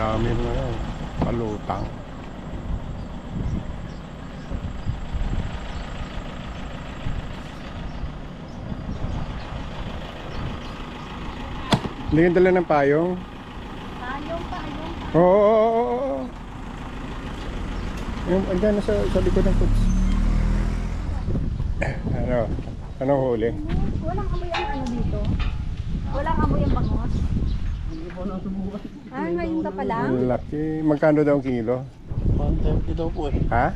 Dami mo yan. Palutang. Hindi yung dala ng payong? Tayong pa, yung Oo, oo, oo, oo, oo. Yung, andyan na sa, sa likod ng puts. Ano? Anong huli? Walang amoy ano dito? Walang amoy ang bangos? Ah, ngayon ka pa lang? Ang laki. Magkano daw ang kilo? 130 daw po eh. Ha?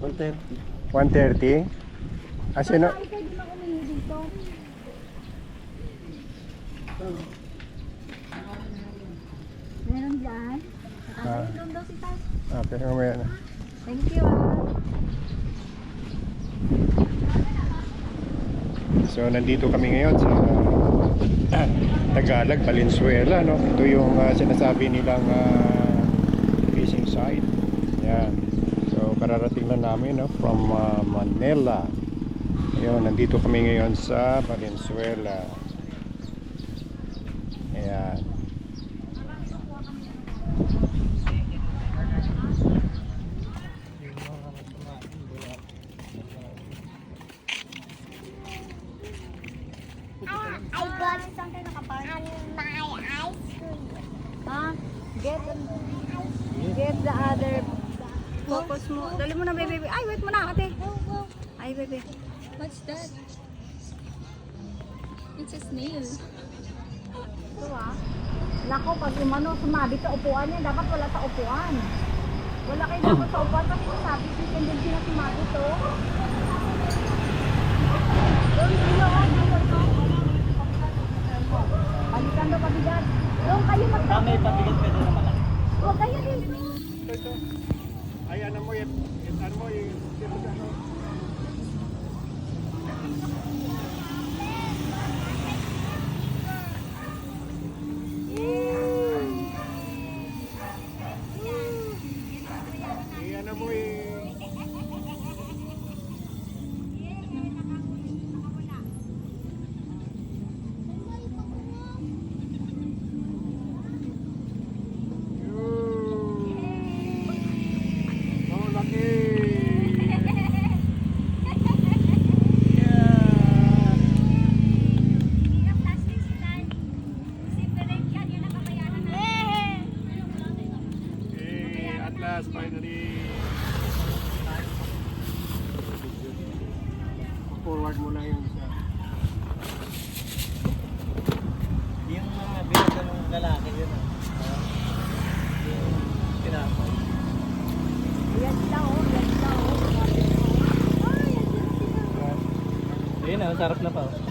130. 130? Ah, sino? Ay, pwede na dito. Meron dyan? Ah. Ah, doon daw si Tay. Okay, mamaya na. Thank you. ah. So, nandito kami ngayon sa Tagalog, Valenzuela, no? Ito yung ah, sinasabi nilang ah, fishing site. Yan. So, kararating lang namin, no? From ah, Manila. Ayun, nandito kami ngayon sa Valenzuela. Ayan. Get, the other focus mo. Dali mo na, baby. Ay, wait mo na, ate. Ay, baby. What's that? It's a snail. Ito ah. Nako, pag umano, sumabit sa upuan niya, dapat wala sa upuan. Wala kayo dapat sa upuan kasi sabi si tendency na sumabit to. Balikan daw pabigat. Doon kayo magtapos. Kami pabigat ka doon naman. Huwag kayo din. Ito, ito. Ay, ano mo yan? Ano mo yung... ano? Eh, ano mo eh. Oh, laki! Eh, at last, finally. Forward mo lang yung isa. Yung mga binag ng lalaki yun ah. Yung tinapay. Yan oh, yan oh. Sila. Ayun ah, sarap na pa. oh.